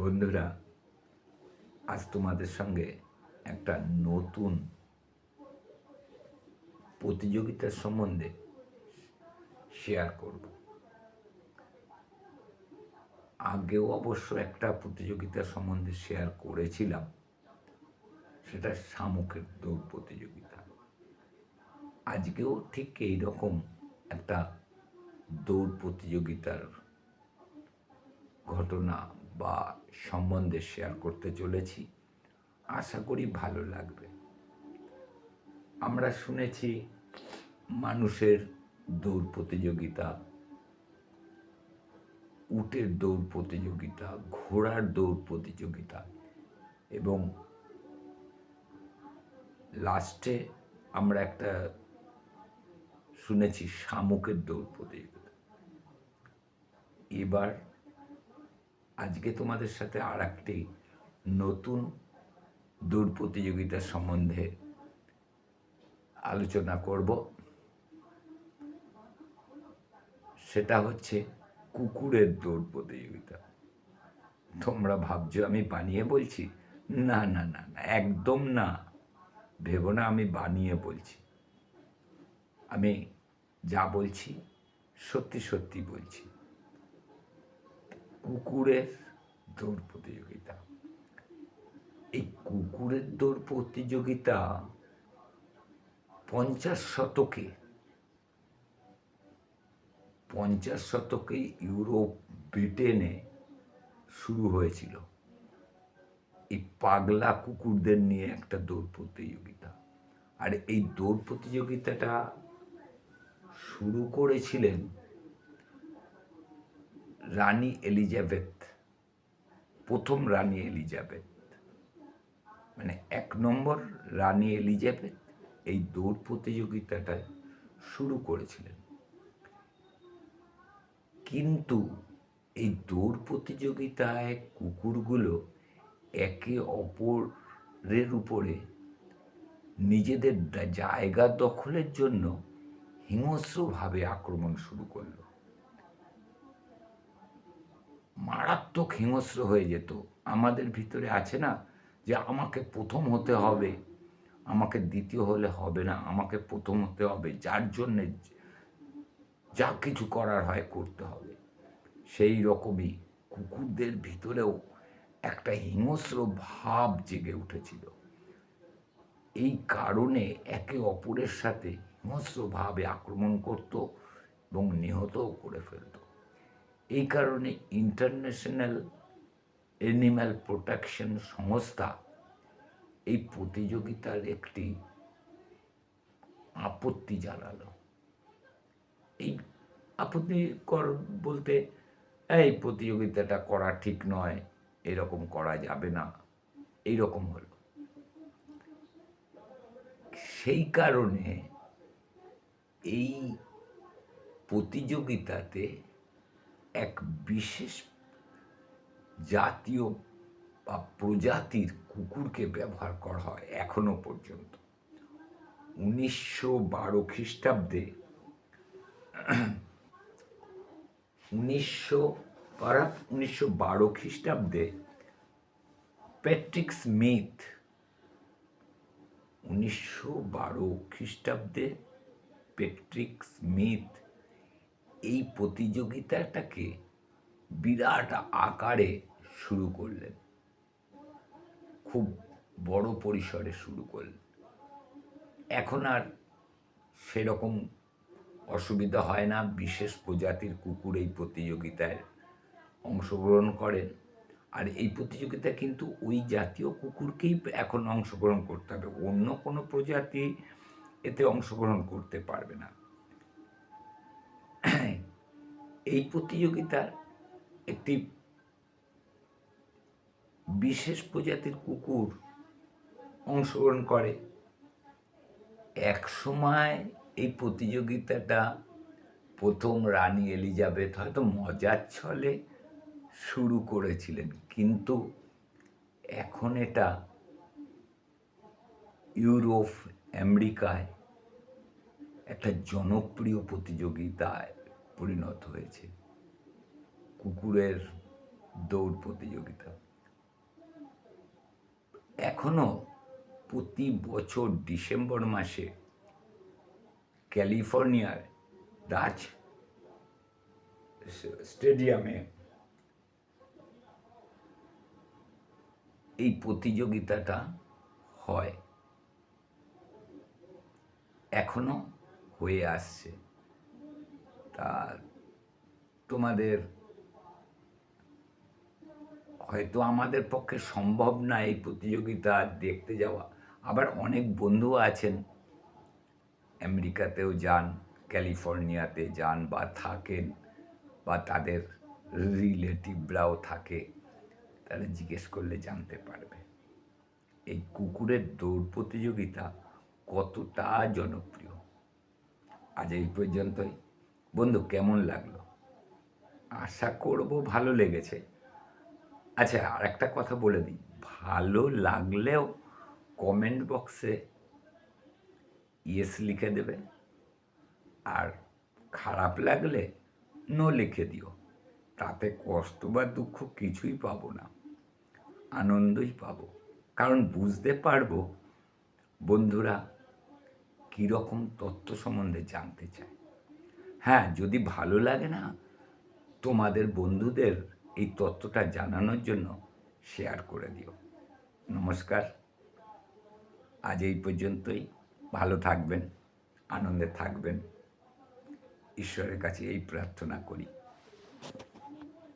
বন্ধুরা, আজ তোমাদের সঙ্গে একটা নতুন প্রতিযোগিতার সম্বন্ধে শেয়ার করব। আগেও অবশ্য একটা প্রতিযোগিতার সম্বন্ধে শেয়ার করেছিলাম, সেটা শামুকের দৌড় প্রতিযোগিতা। আজকেও ঠিক এই রকম একটা দৌড় প্রতিযোগিতার ঘটনা বা সম্বন্ধে শেয়ার করতে চলেছি। আশা করি ভালো লাগবে। আমরা শুনেছি মানুষের দৌড় প্রতিযোগিতা, উটের দৌড় প্রতিযোগিতা, ঘোড়ার দৌড় প্রতিযোগিতা এবং লাস্টে আমরা একটা শুনেছি শামুকের দৌড় প্রতিযোগিতা। এবার আজকে তোমাদের সাথে আর একটি নতুন দৌড় প্রতিযোগিতার সম্বন্ধে আলোচনা করব। সেটা হচ্ছে কুকুরের দৌড় প্রতিযোগিতা তোমরা ভাবছ আমি বানিয়ে বলছি? না না না না, একদম না। ভেবো না, আমি বানিয়ে বলছি। আমি যা বলছি সত্যি সত্যি বলছি। কুকুরের দৌড় প্রতিযোগিতা। এই কুকুরের দৌড় প্রতিযোগিতা পঞ্চাশ শতকে পঞ্চাশ শতকে ইউরোপ, ব্রিটেনে শুরু হয়েছিল। এই পাগলা কুকুরদের নিয়ে একটা দৌড় প্রতিযোগিতা। আর এই দৌড় প্রতিযোগিতাটা শুরু করেছিলেন রানী এলিজাবেথ, প্রথম রানী এলিজাবেথ। মানে এক নম্বর রানী এলিজাবেথ এই দৌড় প্রতিযোগিতাটা শুরু করেছিলেন। কিন্তু এই দৌড় প্রতিযোগিতায় কুকুরগুলো একে অপরের উপরে নিজেদের জায়গা দখলের জন্য হিংস্রভাবে আক্রমণ শুরু করল। মারাত্মক হিংস্র হয়ে যেত। আমাদের ভিতরে আছে না যে আমাকে প্রথম হতে হবে, আমাকে দ্বিতীয় হলে হবে না, আমাকে প্রথম হতে হবে, যার জন্যে যা কিছু করার হয় করতে হবে। সেই রকমই কুকুরদের ভিতরেও একটা হিংস্র ভাব জেগে উঠেছিল। এই কারণে একে অপরের সাথে হিংস্রভাবে আক্রমণ করত এবং নিহতও করে ফেলত। এই কারণে ইন্টারন্যাশনাল অ্যানিম্যাল প্রোটেকশন সংস্থা এই প্রতিযোগিতার একটি আপত্তি জানালো। এই আপত্তিকর বলতে, এই প্রতিযোগিতাটা করা ঠিক নয়, এরকম করা যাবে না। এই রকম হলো। সেই কারণে এই প্রতিযোগিতাতে এক বিশেষ জাতীয় বা প্রজাতির কুকুরকে ব্যবহার করা হয় এখনও পর্যন্ত। উনিশশো বারো খ্রিস্টাব্দে উনিশশো পারা উনিশশো বারো খ্রিস্টাব্দে প্যাট্রিক স্মিথ উনিশশো বারো খ্রিস্টাব্দে প্যাট্রিক স্মিথ এই প্রতিযোগিতাটাকে বিরাট আকারে শুরু করলেন। খুব বড় পরিসরে শুরু করলেন। এখন আর সেরকম অসুবিধা হয় না, বিশেষ প্রজাতির কুকুর এই প্রতিযোগিতায় অংশগ্রহণ করেন। আর এই প্রতিযোগিতা কিন্তু ওই জাতীয় কুকুরকেই এখন অংশগ্রহণ করতে হবে। অন্য কোনো প্রজাতি এতে অংশগ্রহণ করতে পারবে না। এই প্রতিযোগিতার একটি বিশেষ প্রজাতির কুকুর অংশগ্রহণ করে। এক সময় এই প্রতিযোগিতাটা প্রথম রানী এলিজাবেথ হয়তো মজার ছলে শুরু করেছিলেন, কিন্তু এখন এটা ইউরোপ, আমেরিকায় একটা জনপ্রিয় প্রতিযোগিতায় পরিণত হয়েছে। কুকুরের দৌড় প্রতিযোগিতা। এখনও প্রতি বছর ডিসেম্বর মাসে ক্যালিফোর্নিয়ার ডাচ স্টেডিয়ামে এই প্রতিযোগিতাটা হয়। এখনও হয়ে আসছে। তা তোমাদের হয়তো আমাদের পক্ষে সম্ভব না এই প্রতিযোগিতা দেখতে যাওয়া। আবার অনেক বন্ধু আছেন। আমেরিকাতেও যান, ক্যালিফোর্নিয়াতে যান বা থাকেন বা তাদের রিলেটিভরাও থাকে, তারা জিজ্ঞেস করলে জানতে পারবে। এই কুকুরের দৌড় প্রতিযোগিতা কতটা জনপ্রিয়? আজ এই পর্যন্তই। বন্ধু, কেমন লাগল? আশা করব ভালো লেগেছে। আচ্ছা আর একটা কথা বলে দিই। ভালো লাগলেও কমেন্ট বক্সে ইয়েস লিখে দেবে। আর খারাপ লাগলে নো লিখে দিও। তাতে কষ্ট বা দুঃখ কিছুই পাবো না। আনন্দই পাবো। কারণ বুঝতে পারব বন্ধুরা কীরকম তথ্য সম্বন্ধে জানতে চায়। হ্যাঁ যদি ভালো লাগে না, তোমাদের বন্ধুদের এই তত্ত্বটা জানানোর জন্য শেয়ার করে দিও। নমস্কার। আজ এই পর্যন্তই। ভালো থাকবেন, আনন্দে থাকবেন। ঈশ্বরের কাছে এই প্রার্থনা করি।